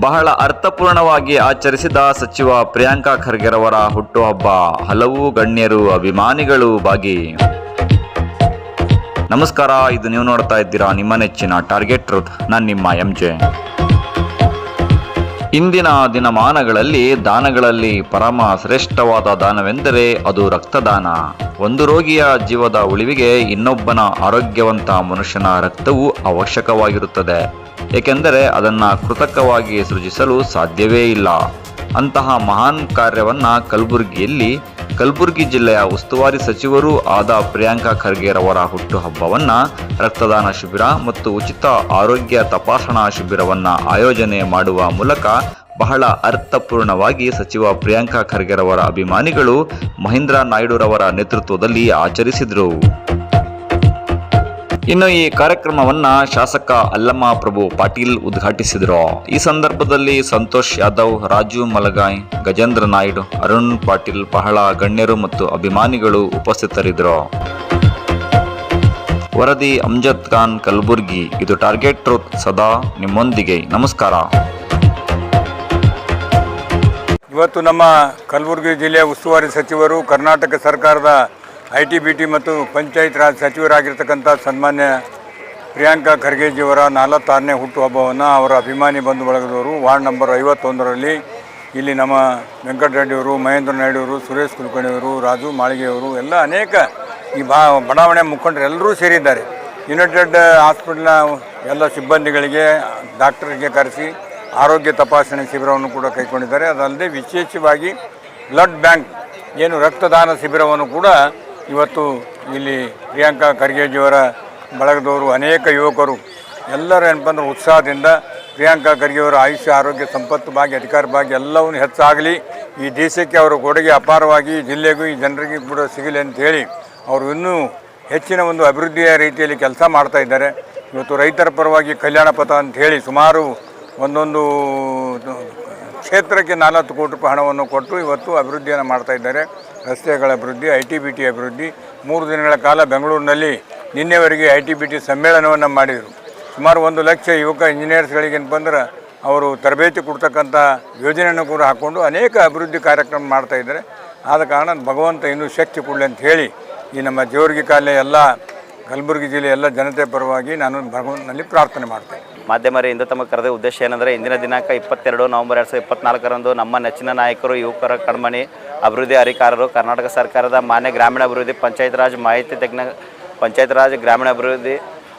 ಬಹಳ ಅರ್ಥಪೂರ್ಣವಾಗಿ ಆಚರಿಸಿದ ಸಚಿವ ಪ್ರಿಯಾಂಕಾ ಖರ್ಗೆರವರ ಹುಟ್ಟುಹಬ್ಬ ಹಲವು ಗಣ್ಯರು, ಅಭಿಮಾನಿಗಳು ಭಾಗಿ. ನಮಸ್ಕಾರ, ಇದು ನೀವು ನೋಡ್ತಾ ಇದ್ದೀರಾ ನಿಮ್ಮ ನೆಚ್ಚಿನ ಟಾರ್ಗೆಟ್ ಟ್ರೂತ್. ನಾನು ನಿಮ್ಮ ಎಂ ಜೆ. ಇಂದಿನ ದಿನಮಾನಗಳಲ್ಲಿ ದಾನಗಳಲ್ಲಿ ಪರಮ ಶ್ರೇಷ್ಠವಾದ ದಾನವೆಂದರೆ ಅದು ರಕ್ತದಾನ. ಒಂದು ರೋಗಿಯ ಜೀವದ ಉಳಿವಿಗೆ ಇನ್ನೊಬ್ಬನ ಆರೋಗ್ಯವಂತ ಮನುಷ್ಯನ ರಕ್ತವು ಅವಶ್ಯಕವಾಗಿರುತ್ತದೆ. ಏಕೆಂದರೆ ಅದನ್ನು ಕೃತಕವಾಗಿ ಸೃಜಿಸಲು ಸಾಧ್ಯವೇ ಇಲ್ಲ. ಅಂತಹ ಮಹಾನ್ ಕಾರ್ಯವನ್ನ ಕಲಬುರಗಿಯಲ್ಲಿ ಕಲಬುರಗಿ ಜಿಲ್ಲೆಯ ಉಸ್ತುವಾರಿ ಸಚಿವರೂ ಆದ ಪ್ರಿಯಾಂಕಾ ಖರ್ಗೆರವರ ಹುಟ್ಟುಹಬ್ಬವನ್ನ, ರಕ್ತದಾನ ಶಿಬಿರ ಮತ್ತು ಉಚಿತ ಆರೋಗ್ಯ ತಪಾಸಣಾ ಶಿಬಿರವನ್ನ ಆಯೋಜನೆ ಮಾಡುವ ಮೂಲಕ ಬಹಳ ಅರ್ಥಪೂರ್ಣವಾಗಿ ಸಚಿವ ಪ್ರಿಯಾಂಕಾ ಖರ್ಗೆರವರ ಅಭಿಮಾನಿಗಳು ಮಹೇಂದ್ರ ನಾಯ್ಡುರವರ ನೇತೃತ್ವದಲ್ಲಿ ಆಚರಿಸಿದರು. ಇನ್ನು ಈ ಕಾರ್ಯಕ್ರಮವನ್ನ ಶಾಸಕ ಅಲ್ಲಮ್ಮ ಪ್ರಭು ಪಾಟೀಲ್ ಉದ್ಘಾಟಿಸಿದರು. ಈ ಸಂದರ್ಭದಲ್ಲಿ ಸಂತೋಷ್ ಯಾದವ್, ರಾಜು ಮಲಗಾಯ್, ಗಜೇಂದ್ರ ನಾಯ್ಡು, ಅರುಣ್ ಪಾಟೀಲ್, ಬಹಳ ಗಣ್ಯರು ಮತ್ತು ಅಭಿಮಾನಿಗಳು ಉಪಸ್ಥಿತರಿದ್ದರು ವರದಿ ಅಮ್ಜದ್ ಖಾನ್ ಕಲಬುರ್ಗಿ. ಇದು ಟಾರ್ಗೆಟ್ ಟ್ರೂತ್ ಸದಾ ನಿಮ್ಮೊಂದಿಗೆ. ನಮಸ್ಕಾರ. ಇವತ್ತು ನಮ್ಮ ಕಲಬುರಗಿ ಜಿಲ್ಲೆಯ ಉಸ್ತುವಾರಿ ಸಚಿವರು ಕರ್ನಾಟಕ ಸರ್ಕಾರದ ಐ ಟಿ ಬಿ ಟಿ ಮತ್ತು ಪಂಚಾಯತ್ ರಾಜ್ ಸಚಿವರಾಗಿರ್ತಕ್ಕಂಥ ಸನ್ಮಾನ್ಯ ಪ್ರಿಯಾಂಕಾ ಖರ್ಗೆಜಿಯವರ ನಲವತ್ತಾರನೇ ಹುಟ್ಟುಹಬ್ಬವನ್ನು ಅವರ ಅಭಿಮಾನಿ ಬಂಧು ಬಳಗದವರು ವಾರ್ಡ್ ನಂಬರ್ ಐವತ್ತೊಂದರಲ್ಲಿ ಇಲ್ಲಿ ನಮ್ಮ ವೆಂಕಟರೆಡ್ಡಿಯವರು, ಮಹೇಂದ್ರ ನಾಯ್ಡುವರು, ಸುರೇಶ್ ಕುಲಕರ್ಣಿಯವರು, ರಾಜು ಮಾಳಿಗೆಯವರು, ಎಲ್ಲ ಅನೇಕ ಈ ಬಾ ಬಡಾವಣೆ ಮುಖಂಡರೆಲ್ಲರೂ ಸೇರಿದ್ದಾರೆ. ಯುನೈಟೆಡ್ ಹಾಸ್ಪಿಟಲ್ನ ಎಲ್ಲ ಸಿಬ್ಬಂದಿಗಳಿಗೆ ಡಾಕ್ಟರ್ಗೆ ಕರೆಸಿ ಆರೋಗ್ಯ ತಪಾಸಣೆ ಶಿಬಿರವನ್ನು ಕೂಡ ಕೈಗೊಂಡಿದ್ದಾರೆ. ಅದಲ್ಲದೆ ವಿಶೇಷವಾಗಿ ಬ್ಲಡ್ ಬ್ಯಾಂಕ್ ಏನು ರಕ್ತದಾನ ಶಿಬಿರವನ್ನು ಕೂಡ ಇವತ್ತು ಇಲ್ಲಿ ಪ್ರಿಯಾಂಕಾ ಖರ್ಗೆಜಿಯವರ ಬಳಗದವರು ಅನೇಕ ಯುವಕರು ಎಲ್ಲರೂ ಏನಪ್ಪಂದ್ರೆ ಉತ್ಸಾಹದಿಂದ ಪ್ರಿಯಾಂಕಾ ಖರ್ಗೆಯವರ ಆಯುಷ್ಯ, ಆರೋಗ್ಯ, ಸಂಪತ್ತು ಭಾಗ್ಯ, ಅಧಿಕಾರ ಭಾಗ್ಯ ಎಲ್ಲವನ್ನು ಹೆಚ್ಚಾಗಲಿ. ಈ ದೇಶಕ್ಕೆ ಅವರ ಕೊಡುಗೆ ಅಪಾರವಾಗಿ ಜಿಲ್ಲೆಗೂ ಈ ಜನರಿಗೆ ಕೂಡ ಸಿಗಲಿ ಅಂತೇಳಿ ಅವರು ಇನ್ನೂ ಹೆಚ್ಚಿನ ಒಂದು ಅಭಿವೃದ್ಧಿಯ ರೀತಿಯಲ್ಲಿ ಕೆಲಸ ಮಾಡ್ತಾ ಇದ್ದಾರೆ. ಇವತ್ತು ರೈತರ ಪರವಾಗಿ ಕಲ್ಯಾಣ ಪಥ ಅಂತ ಹೇಳಿ ಸುಮಾರು ಒಂದೊಂದು ಕ್ಷೇತ್ರಕ್ಕೆ ನಾಲ್ಕು ಕೋಟಿ ರೂಪಾಯಿ ಹಣವನ್ನು ಕೊಟ್ಟು ಇವತ್ತು ಅಭಿವೃದ್ಧಿಯನ್ನು ಮಾಡ್ತಾ ಇದ್ದಾರೆ. ರಸ್ತೆಗಳ ಅಭಿವೃದ್ಧಿ ಐ ಟಿ ಬಿ ಟಿ ಅಭಿವೃದ್ಧಿ, ಮೂರು ದಿನಗಳ ಕಾಲ ಬೆಂಗಳೂರಿನಲ್ಲಿ ನಿನ್ನೆವರೆಗೆ ಐ ಟಿ ಬಿ ಟಿ ಸಮ್ಮೇಳನವನ್ನು ಮಾಡಿದರು. ಸುಮಾರು ಒಂದು ಲಕ್ಷ ಯುವಕ ಇಂಜಿನಿಯರ್ಸ್ಗಳಿಗೆ ಬಂದರೆ ಅವರು ತರಬೇತಿ ಕೊಡ್ತಕ್ಕಂಥ ಯೋಜನೆಯನ್ನು ಕೂಡ ಹಾಕ್ಕೊಂಡು ಅನೇಕ ಅಭಿವೃದ್ಧಿ ಕಾರ್ಯಕ್ರಮ ಮಾಡ್ತಾ ಇದ್ದಾರೆ. ಆದ ಕಾರಣ ಭಗವಂತ ಇನ್ನೂ ಶಕ್ತಿ ಕೊಡಲಿ ಅಂತ ಹೇಳಿ ಈ ನಮ್ಮ ಜೋರ್ಗಿ ಕಾಲೆ ಎಲ್ಲ, ಕಲಬುರಗಿ ಜಿಲ್ಲೆ ಎಲ್ಲ ಜನತೆ ಪರವಾಗಿ ನಾನು ಭಗವಂತನಲ್ಲಿ ಪ್ರಾರ್ಥನೆ ಮಾಡ್ತೇನೆ. ಮಾಧ್ಯಮರಿಂದ ತಮ್ಮ ಕರೆದ ಉದ್ದೇಶ ಏನಂದರೆ ಇಂದಿನ ದಿನಾಂಕ ಇಪ್ಪತ್ತೆರಡು ನವೆಂಬರ್ ಎರಡು ಸಾವಿರದ ಇಪ್ಪತ್ನಾಲ್ಕರಂದು ನಮ್ಮ ನೆಚ್ಚಿನ ನಾಯಕರು, ಯುವಕರ, ಕಣ್ಮಣಿ ಅಭಿವೃದ್ಧಿ ಅಧಿಕಾರರು, ಕರ್ನಾಟಕ ಸರ್ಕಾರದ ಮಾನ್ಯ ಗ್ರಾಮೀಣ ಅಭಿವೃದ್ಧಿ ಪಂಚಾಯತ್ ರಾಜ್ ಮಾಹಿತಿ ತಜ್ಞ ಪಂಚಾಯತ್ ರಾಜ್ ಗ್ರಾಮೀಣ ಅಭಿವೃದ್ಧಿ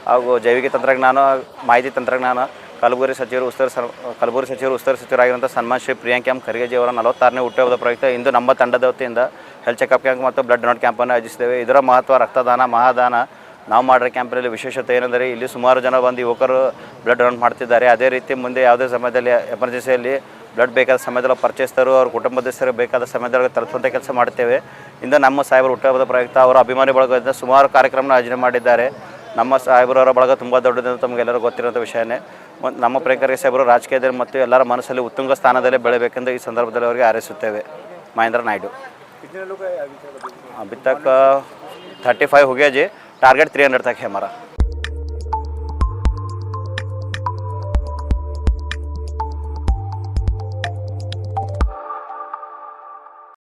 ಹಾಗೂ ಜೈವಿಕ ತಂತ್ರಜ್ಞಾನ ಮಾಹಿತಿ ತಂತ್ರಜ್ಞಾನ ಕಲಬುರಗಿ ಸಚಿವರು, ಉಸ್ತುವಾರಿ ಸರ್, ಕಲಬುರಗಿ ಸಚಿವರು, ಉಸ್ತುವಾರಿ ಸಚಿವರಾಗಿರುವಂಥ ಸನ್ಮಾನ್ ಶ್ರೀ ಪ್ರಿಯಾಂಕ್ ಎಂ ಖರ್ಗೆಜಿ ಅವರ ನಲವತ್ತಾರನೇ ಹುಟ್ಟುಹಬ್ಬದ ಪ್ರಯುಕ್ತ ಇಂದು ನಮ್ಮ ತಂಡದ ವತಿಯಿಂದ ಹೆಲ್ತ್ ಚೆಕಪ್ ಕ್ಯಾಂಪ್ ಮತ್ತು ಬ್ಲಡ್ ಡೊನೇಟ್ ಕ್ಯಾಂಪನ್ನು ಆಯೋಜಿಸಿದ್ದೇವೆ. ಇದರ ಮಹತ್ವ ರಕ್ತದಾನ, ಮಹಾದಾನ ನಾವು ಮಾಡಿರೋ ಕ್ಯಾಂಪಲ್ಲಿ ವಿಶೇಷತೆ ಏನೆಂದರೆ ಇಲ್ಲಿ ಸುಮಾರು ಜನ ಬಂದು ಯುವಕರು ಬ್ಲಡ್ ಡೊನೇಟ್ ಮಾಡ್ತಿದ್ದಾರೆ. ಅದೇ ರೀತಿ ಮುಂದೆ ಯಾವುದೇ ಸಮಯದಲ್ಲಿ ಎಮರ್ಜೆನ್ಸಿಯಲ್ಲಿ ಬ್ಲಡ್ ಬೇಕಾದ ಸಮಯದಲ್ಲಿ ಪರ್ಚೇಸ್ತಾರೋ ಅವ್ರ ಕುಟುಂಬದಸ್ಥರು ಬೇಕಾದ ಸಮಯದಲ್ಲಿ ತಲುಪುವಂಥ ಕೆಲಸ ಮಾಡ್ತೇವೆ ಇಂದ ನಮ್ಮ ಸಾಹೇಬರು ಹುಟ್ಟುಹಬ್ಬದ ಪ್ರಯುಕ್ತ ಅವರ ಅಭಿಮಾನಿ ಬಳಗದಿಂದ ಸುಮಾರು ಕಾರ್ಯಕ್ರಮನ ಆಯೋಜನೆ ಮಾಡಿದ್ದಾರೆ. ನಮ್ಮ ಸಾಹೇಬರವರ ಬಳಗ ತುಂಬ ದೊಡ್ಡದಂತ ತಮಗೆಲ್ಲರೂ ಗೊತ್ತಿರೋಂಥ ವಿಷಯನೇ. ನಮ್ಮ ಪ್ರೇಕರಿಗೆ ಸಾಹೇಬರು ರಾಜಕೀಯದಲ್ಲಿ ಮತ್ತು ಎಲ್ಲರ ಮನಸ್ಸಲ್ಲಿ ಉತ್ತುಂಗ ಸ್ಥಾನದಲ್ಲೇ ಬೆಳೆಯಬೇಕೆಂದು ಈ ಸಂದರ್ಭದಲ್ಲಿ ಅವರಿಗೆ ಹಾರೈಸುತ್ತೇವೆ. ಮಹೇಂದ್ರ ನಾಯ್ಡು. ಬಿತ್ತಕ್ಕ ಥರ್ಟಿ ಫೈವ್ ಹುಗೇಜಿ. ಟಾರ್ಗೆಟ್ ತ್ರೀ ಹಂಡ್ರೆಡ್ ತಕ ಮರ